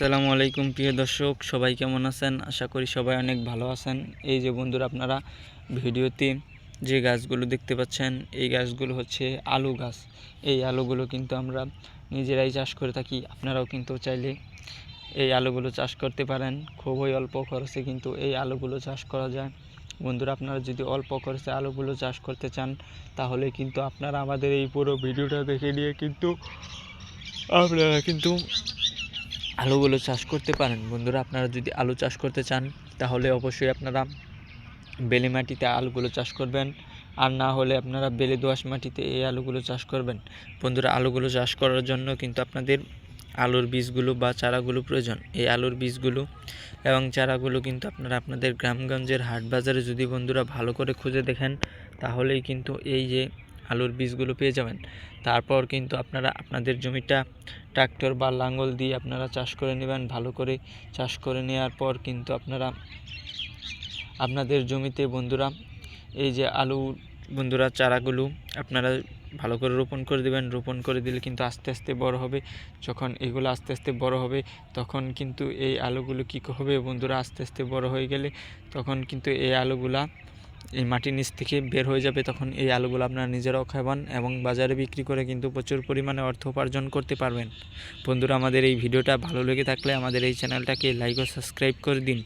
আসসালামু আলাইকুম, প্রিয় দর্শক, সবাই কেমন আছেন? আশা করি সবাই অনেক ভালো আছেন। এই যে বন্ধুরা, আপনারা ভিডিওতে যে গাছগুলো দেখতে পাচ্ছেন, এই গাছগুলো হচ্ছে আলু গাছ। এই আলুগুলো কিন্তু আমরা নিজেরাই চাষ করে থাকি, আপনারাও কিন্তু চাইলে এই আলুগুলো চাষ করতে পারেন। খুবই অল্প খরচে কিন্তু এই আলুগুলো চাষ করা যায়। বন্ধুরা, আপনারা যদি অল্প খরচে আলুগুলো চাষ করতে চান, তাহলে কিন্তু আপনারা আমাদের এই পুরো ভিডিওটা দেখে নিয়ে কিন্তু আপনারা কিন্তু আলুগুলো চাষ করতে পারেন। বন্ধুরা, আপনারা যদি আলু চাষ করতে চান, তাহলে অবশ্যই আপনারা বেলে মাটিতে আলুগুলো চাষ করবেন। আর না হলে আপনারা বেলে দোআঁশ মাটিতে এই আলুগুলো চাষ করবেন। বন্ধুরা, আলুগুলো চাষ করার জন্য কিন্তু আপনাদের আলুর বীজগুলো বা চারাগুলো প্রয়োজন। এই আলুর বীজগুলো এবং চারাগুলো কিন্তু আপনারা আপনাদের গ্রামগঞ্জের হাট বাজারে যদি বন্ধুরা ভালো করে খুঁজে দেখেন, তাহলেই কিন্তু এই যে আলুর বীজগুলো পেয়ে যাবেন। তারপর কিন্তু আপনারা আপনাদের জমিটা ট্রাক্টর বা লাঙ্গল দিয়ে আপনারা চাষ করে নেবেন। ভালো করে চাষ করে নেওয়ার পর কিন্তু আপনারা আপনাদের জমিতে বন্ধুরা এই যে আলু বন্ধুরা চারাগুলো আপনারা ভালো করে রোপণ করে দেবেন। রোপণ করে দিলে কিন্তু আস্তে আস্তে বড় হবে। যখন এগুলো আস্তে আস্তে বড় হবে, তখন কিন্তু এই আলুগুলো কী হবে বন্ধুরা? আস্তে আস্তে বড় হয়ে গেলে তখন কিন্তু এই আলুগুলা এই মাটির নিচ থেকে বের হয়ে যাবে, তখন এই আলুগুলো আপনারা নিজেরাও খাবেন এবং বাজারে বিক্রি করে কিন্তু প্রচুর পরিমাণে অর্থ উপার্জন করতে পারবেন। বন্ধুরা, আমাদের এই ভিডিওটা ভালো লেগে থাকলে আমাদের এই চ্যানেলটাকে লাইক ও সাবস্ক্রাইব করে দিন।